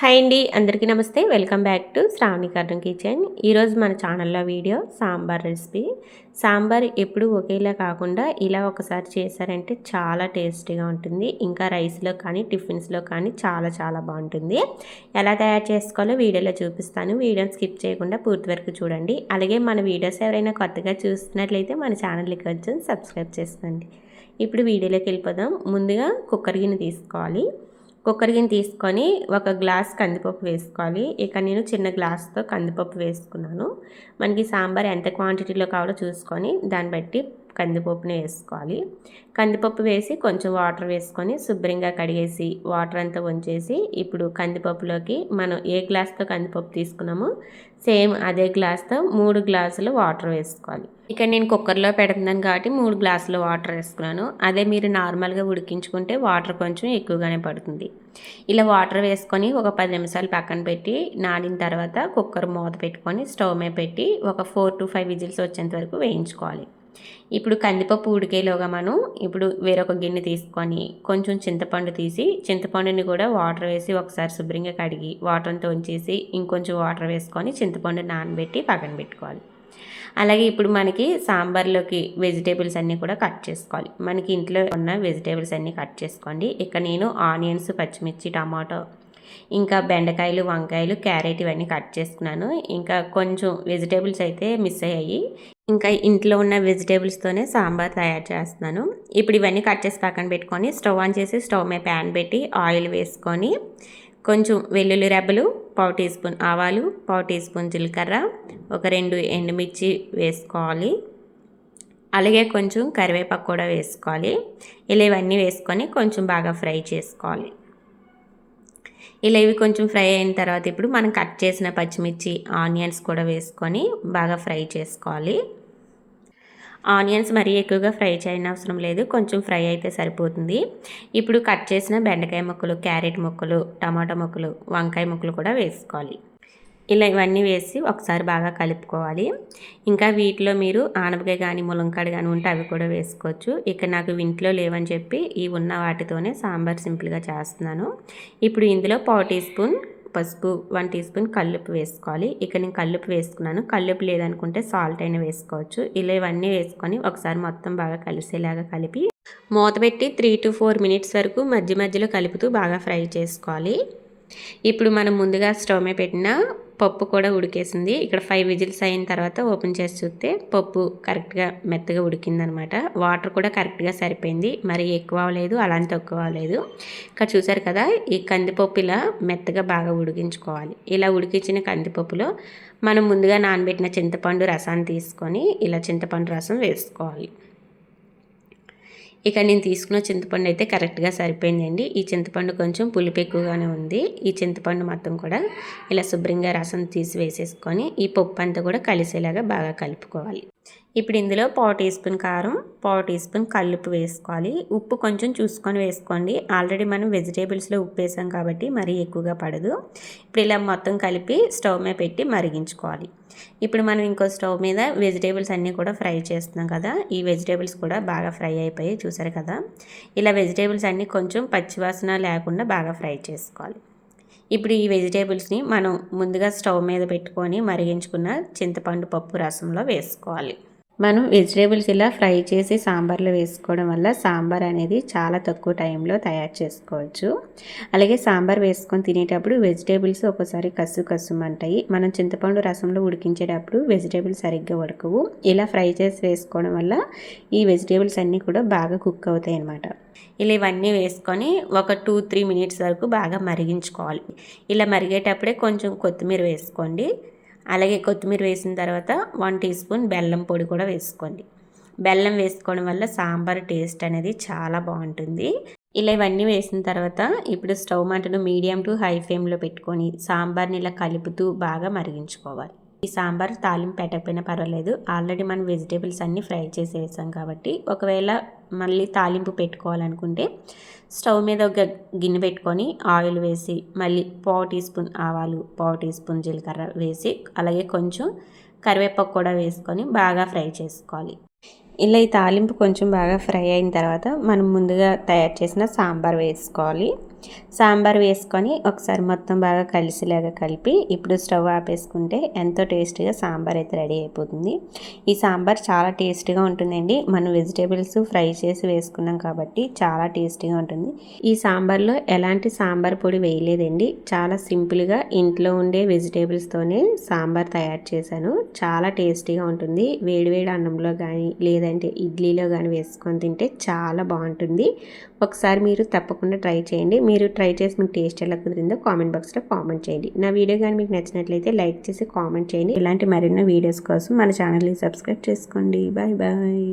Hi అండి అందరికీ నమస్తే. Welcome back to Shravani carton kitchen. ఈరోజు మన ఛానల్లో వీడియో సాంబార్ రెసిపీ. సాంబార్ ఎప్పుడు ఒకేలా కాకుండా ఇలా ఒకసారి చేశారంటే చాలా టేస్టీగా ఉంటుంది. ఇంకా రైస్లో కానీ టిఫిన్స్లో కానీ చాలా చాలా బాగుంటుంది. ఎలా తయారు చేసుకోవాలో వీడియోలో చూపిస్తాను. వీడియోని స్కిప్ చేయకుండా పూర్తి వరకు చూడండి. అలాగే మన వీడియోస్ ఎవరైనా కొత్తగా చూస్తున్నట్లయితే మన ఛానల్కి వచ్చి సబ్స్క్రైబ్ చేసుకోండి. ఇప్పుడు వీడియోలోకి వెళ్ళిపోదాం. ముందుగా కుక్కర్ గిన్నె తీసుకోవాలి. కుక్కర్ గిన్నె తీసుకొని ఒక గ్లాస్ కందిపప్పు వేసుకోవాలి. ఇక నేను చిన్న గ్లాస్తో కందిపప్పు వేసుకున్నాను. మనకి సాంబార్ ఎంత క్వాంటిటీలో కావాలో చూసుకొని దాన్ని బట్టి కందిపప్పుని వేసుకోవాలి. కందిపప్పు వేసి కొంచెం వాటర్ వేసుకొని శుభ్రంగా కడిగేసి వాటర్ అంతా వంచేసి ఇప్పుడు కందిపప్పులోకి మనం ఏ గ్లాస్తో కందిపప్పు తీసుకున్నామో సేమ్ అదే గ్లాస్తో మూడు గ్లాసులు వాటర్ వేసుకోవాలి. ఇక నేను కుక్కర్లో పెడుతున్నాను కాబట్టి మూడు గ్లాసులు వాటర్ వేసుకున్నాను. అదే మీరు నార్మల్గా ఉడికించుకుంటే వాటర్ కొంచెం ఎక్కువగానే పడుతుంది. ఇలా వాటర్ వేసుకొని ఒక పది నిమిషాలు పక్కన పెట్టి నాడిన తర్వాత కుక్కర్ మూత పెట్టుకొని స్టవ్ మీద పెట్టి ఒక ఫోర్ టు ఫైవ్ విజిల్స్ వచ్చేంత వరకు వేయించుకోవాలి. ఇప్పుడు కందిపప్పు ఉడికేలోగా మనం ఇప్పుడు వేరొక గిన్నె తీసుకొని కొంచెం చింతపండు తీసి చింతపండుని కూడా వాటర్ వేసి ఒకసారి శుభ్రంగా కడిగి వాటర్తో ఉంచేసి ఇంకొంచెం వాటర్ వేసుకొని చింతపండు నానబెట్టి పక్కన పెట్టుకోవాలి. అలాగే ఇప్పుడు మనకి సాంబార్లోకి వెజిటేబుల్స్ అన్నీ కూడా కట్ చేసుకోవాలి. మనకి ఇంట్లో ఉన్న వెజిటేబుల్స్ అన్నీ కట్ చేసుకోండి. ఇక్కడ నేను ఆనియన్స్ పచ్చిమిర్చి టమాటో ఇంకా బెండకాయలు వంకాయలు క్యారెట్ ఇవన్నీ కట్ చేసుకున్నాను. ఇంకా కొంచెం వెజిటేబుల్స్ అయితే మిస్ అయ్యాయి. ఇంకా ఇంట్లో ఉన్న వెజిటేబుల్స్తోనే సాంబార్ తయారు చేస్తున్నాను. ఇప్పుడు ఇవన్నీ కట్ చేసి పక్కన పెట్టుకొని స్టవ్ ఆన్ చేసి స్టవ్ మీద ప్యాన్ పెట్టి ఆయిల్ వేసుకొని కొంచెం వెల్లుల్లి రెబ్బలు పావు టీ స్పూన్ ఆవాలు పావు టీ స్పూన్ జీలకర్ర ఒక రెండు ఎండుమిర్చి వేసుకోవాలి. అలాగే కొంచెం కరివేపాకు కూడా వేసుకోవాలి. ఇలా ఇవన్నీ వేసుకొని కొంచెం బాగా ఫ్రై చేసుకోవాలి. ఇలా ఇవి కొంచెం ఫ్రై అయిన తర్వాత ఇప్పుడు మనం కట్ చేసిన పచ్చిమిర్చి ఆనియన్స్ కూడా వేసుకొని బాగా ఫ్రై చేసుకోవాలి. ఆనియన్స్ మరీ ఎక్కువగా ఫ్రై చేయని అవసరం లేదు. కొంచెం ఫ్రై అయితే సరిపోతుంది. ఇప్పుడు కట్ చేసిన బెండకాయ ముక్కలు క్యారెట్ ముక్కలు టమాటా ముక్కలు వంకాయ ముక్కలు కూడా వేసుకోవాలి. ఇలా ఇవన్నీ వేసి ఒకసారి బాగా కలుపుకోవాలి. ఇంకా వీటిలో మీరు ఆనపకాయ కానీ ములంకాడ కానీ ఉంటే అవి కూడా వేసుకోవచ్చు. ఇక నాకు ఇంట్లో లేవని చెప్పి ఈ ఉన్న వాటితోనే సాంబార్ సింపుల్గా చేస్తున్నాను. ఇప్పుడు ఇందులో పావు టీ స్పూన్ పసుపు వన్ టీ స్పూన్ కల్లుపు వేసుకోవాలి. ఇక నేను కల్లుపు వేసుకున్నాను. కల్లుపు లేదనుకుంటే సాల్ట్ అయినా వేసుకోవచ్చు. ఇలా ఇవన్నీ వేసుకొని ఒకసారి మొత్తం బాగా కలిసేలాగా కలిపి మూత పెట్టి త్రీ టు ఫోర్ మినిట్స్ వరకు మధ్య మధ్యలో కలుపుతూ బాగా ఫ్రై చేసుకోవాలి. ఇప్పుడు మనం ముందుగా స్టవ్ మీద పెట్టిన పప్పు కూడా ఉడికేసింది. ఇక్కడ ఫైవ్ విజిల్స్ అయిన తర్వాత ఓపెన్ చేసి చూస్తే పప్పు కరెక్ట్గా మెత్తగా ఉడికిందనమాట. వాటర్ కూడా కరెక్ట్గా సరిపోయింది. మరి ఎక్కువ అవ్వలేదు అలాంటి తక్కువ అవ్వలేదు. ఇక్కడ చూసారు కదా ఈ కందిపప్పు ఇలా మెత్తగా బాగా ఉడికించుకోవాలి. ఇలా ఉడికించిన కందిపప్పులో మనం ముందుగా నానబెట్టిన చింతపండు రసాన్ని తీసుకొని ఇలా చింతపండు రసం వేసుకోవాలి. ఇక నేను తీసుకున్న చింతపండు అయితే కరెక్ట్గా సరిపోయిందండి. ఈ చింతపండు కొంచెం పులుపు ఎక్కువగానే ఉంది. ఈ చింతపండు మొత్తం కూడా ఇలా శుభ్రంగా రసం తీసి వేసేసుకొని ఈ పప్పు అంతా కూడా కలిసేలాగా బాగా కలుపుకోవాలి. ఇప్పుడు ఇందులో పావు టీ స్పూన్ కారం పావు టీ స్పూన్ కల్లుప్పు వేసుకోవాలి. ఉప్పు కొంచెం చూసుకొని వేసుకోండి. ఆల్రెడీ మనం వెజిటేబుల్స్లో ఉప్పు వేసాం కాబట్టి మరీ ఎక్కువగా పడదు. ఇప్పుడు ఇలా మొత్తం కలిపి స్టవ్ మీద పెట్టి మరిగించుకోవాలి. ఇప్పుడు మనం ఇంకో స్టవ్ మీద వెజిటేబుల్స్ అన్నీ కూడా ఫ్రై చేస్తున్నాం కదా. ఈ వెజిటేబుల్స్ కూడా బాగా ఫ్రై అయిపోయి చూసారు కదా. ఇలా వెజిటేబుల్స్ అన్నీ కొంచెం పచ్చివాసన లేకుండా బాగా ఫ్రై చేసుకోవాలి. ఇప్పుడు ఈ వెజిటేబుల్స్ని మనం ముందుగా స్టవ్ మీద పెట్టుకొని మరిగించుకున్న చింతపండు పప్పు రసంలో వేసుకోవాలి. మనం వెజిటేబుల్స్ ఇలా ఫ్రై చేసి సాంబార్లో వేసుకోవడం వల్ల సాంబార్ అనేది చాలా తక్కువ టైంలో తయారు చేసుకోవచ్చు. అలాగే సాంబార్ వేసుకొని తినేటప్పుడు వెజిటేబుల్స్ ఒకసారి కసు కసుమంటాయి మనం చింతపండు రసంలో ఉడికించేటప్పుడు వెజిటేబుల్స్ సరిగ్గా ఉడకవు. ఇలా ఫ్రై చేసి వేసుకోవడం వల్ల ఈ వెజిటేబుల్స్ అన్నీ కూడా బాగా కుక్ అవుతాయి అన్నమాట. ఇలా ఇవన్నీ వేసుకొని ఒక టూ త్రీ మినిట్స్ వరకు బాగా మరిగించుకోవాలి. ఇలా మరిగేటప్పుడే కొంచెం కొత్తిమీర వేసుకోండి. అలాగే కొత్తిమీర వేసిన తర్వాత వన్ టీ స్పూన్ బెల్లం పొడి కూడా వేసుకోండి. బెల్లం వేసుకోవడం వల్ల సాంబార్ టేస్ట్ అనేది చాలా బాగుంటుంది. ఇలా ఇవన్నీ వేసిన తర్వాత ఇప్పుడు స్టవ్ మంటను మీడియం టు హై ఫ్లేమ్లో పెట్టుకొని సాంబార్ని ఇలా కలుపుతూ బాగా మరిగించుకోవాలి. ఈ సాంబార్ తాలింపు పెట్టకపోయినా పర్వాలేదు. ఆల్రెడీ మనం వెజిటేబుల్స్ అన్నీ ఫ్రై చేసి వేసాం కాబట్టి ఒకవేళ మళ్ళీ తాలింపు పెట్టుకోవాలనుకుంటే స్టవ్ మీద ఒక గిన్నె పెట్టుకొని ఆయిల్ వేసి మళ్ళీ పావు టీ స్పూన్ ఆవాలు పావు టీ స్పూన్ జీలకర్ర వేసి అలాగే కొంచెం కరివేపాకు కూడా వేసుకొని బాగా ఫ్రై చేసుకోవాలి. ఇలా ఈ తాలింపు కొంచెం బాగా ఫ్రై అయిన తర్వాత మనం ముందుగా తయారు చేసిన సాంబార్ వేసుకోవాలి. సాంబార్ వేసుకొని ఒకసారి మొత్తం బాగా కలిసిలాగా కలిపి ఇప్పుడు స్టవ్ ఆపేసుకుంటే ఎంతో టేస్టీగా సాంబార్ అయితే రెడీ అయిపోతుంది. ఈ సాంబార్ చాలా టేస్టీగా ఉంటుందండి. మనం వెజిటేబుల్స్ ఫ్రై చేసి వేసుకున్నాం కాబట్టి చాలా టేస్టీగా ఉంటుంది. ఈ సాంబార్లో ఎలాంటి సాంబార్ పొడి వేయలేదండి. చాలా సింపుల్గా ఇంట్లో ఉండే వెజిటేబుల్స్తోనే సాంబార్ తయారు చేశాను. చాలా టేస్టీగా ఉంటుంది. వేడివేడి అన్నంలో కానీ లేదంటే ఇడ్లీలో కానీ వేసుకొని తింటే చాలా బాగుంటుంది. ఒకసారి మీరు తప్పకుండా ట్రై చేయండి. మీరు ట్రై చేసి మీకు టేస్ట్ ఎలా కుదిరిందో కామెంట్ బాక్స్లో కామెంట్ చేయండి. నా వీడియో కానీ మీకు నచ్చినట్లయితే లైక్ చేసి కామెంట్ చేయండి. ఇలాంటి మరిన్నో వీడియోస్ కోసం మన ఛానల్ని సబ్స్క్రైబ్ చేసుకోండి. Bye bye